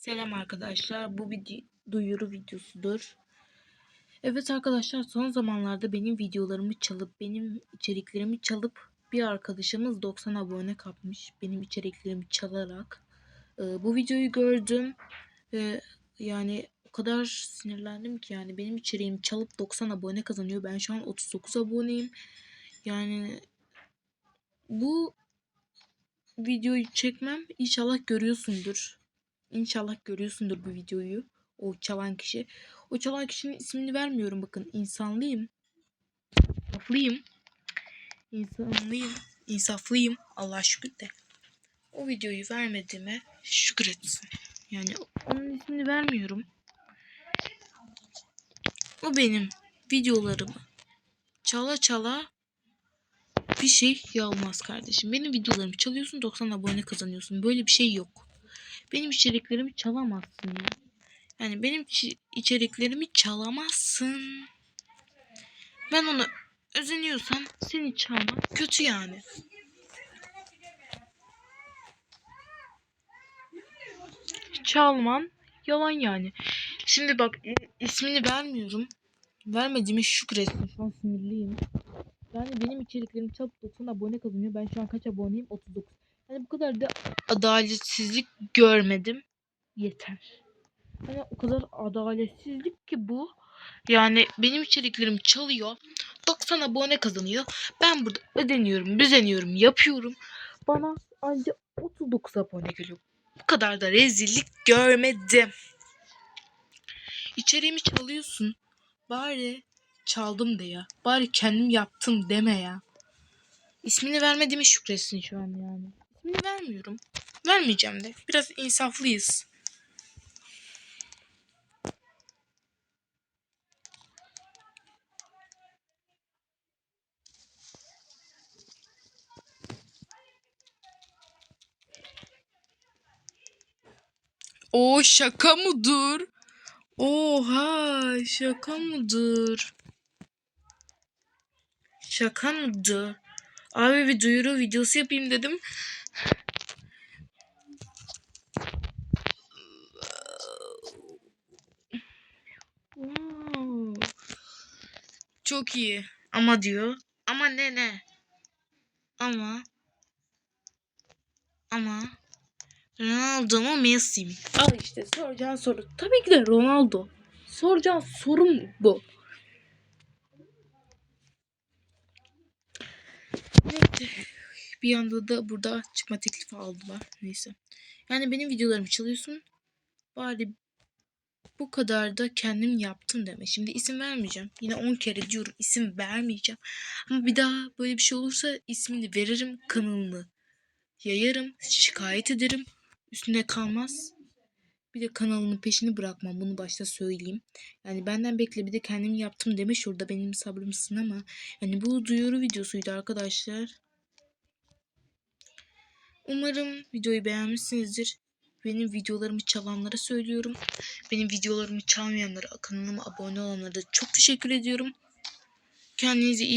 Selam arkadaşlar. Bu bir duyuru videosudur. Evet arkadaşlar son zamanlarda benim videolarımı çalıp benim içeriklerimi çalıp bir arkadaşımız 90 abone kapmış. Benim içeriklerimi çalarak. Ee, bu videoyu gördüm. Ee, yani o kadar sinirlendim ki yani benim içeriğimi çalıp 90 abone kazanıyor. Ben şu an 39 aboneyim. Yani bu videoyu çekmem inşallah görüyorsundur. İnşallah görüyorsundur bu videoyu. O çalan kişi. O çalan kişinin ismini vermiyorum bakın. İnsanlıyım. İnsaflıyım. İnsanlıyım. İnsaflıyım. Allah şükür de. O videoyu vermediğime şükretsin. Yani onun ismini vermiyorum. O benim videolarımı çala çala bir şey yapmaz kardeşim. Benim videolarımı çalıyorsun 90 abone kazanıyorsun. Böyle bir şey yok. Benim içeriklerimi çalamazsın ya. Yani benim içeriklerimi çalamazsın. Ben ona özeniyorsam seni çalmak kötü yani. Çalman yalan yani. Şimdi bak ismini vermiyorum. Vermediğime şükretsin. Şu an sinirliyim. Yani benim içeriklerim çalıp 90 abone kazanıyor. Ben şu an kaç aboneyim? 39. Yani bu kadar da adaletsizlik görmedim. Yeter. Hani o kadar adaletsizlik ki bu. Yani benim içeriklerim çalıyor. 90 abone kazanıyor. Ben burada ödeniyorum, düzeniyorum, yapıyorum. Bana ancak 39 abone geliyor. Bu kadar da rezillik görmedim. İçeriğimi çalıyorsun. Bari çaldım de ya. Bari kendim yaptım deme ya. İsmini vermediğime şükretsin şu an yani. Vermiyorum. Vermeyeceğim de. Biraz insaflıyız. O şaka mıdır? Oha şaka mıdır? Şaka mıdır? Abi bir duyuru videosu yapayım dedim. Çok iyi. Ama diyor. Ama ne ne? Ama ama Ronaldo mu Messi mi? Al işte soracağın soru. Tabii ki de Ronaldo. Soracağın sorum bu. Neyse. Bir anda da burada çıkma teklifi aldılar. Neyse. Yani benim videolarımı çalıyorsun. Bari bu kadar da kendim yaptım deme. Şimdi isim vermeyeceğim. Yine 10 kere diyorum isim vermeyeceğim. Ama bir daha böyle bir şey olursa ismini veririm kanalını yayarım, şikayet ederim. Üstüne kalmaz. Bir de kanalımın peşini bırakmam. Bunu başta söyleyeyim. Yani benden bekle bir de kendim yaptım deme şurada benim sabrım sınama. Yani bu duyuru videosuydu arkadaşlar. Umarım videoyu beğenmişsinizdir. Benim videolarımı çalanlara söylüyorum. Benim videolarımı çalmayanlara, kanalıma abone olanlara da çok teşekkür ediyorum. Kendinize iyi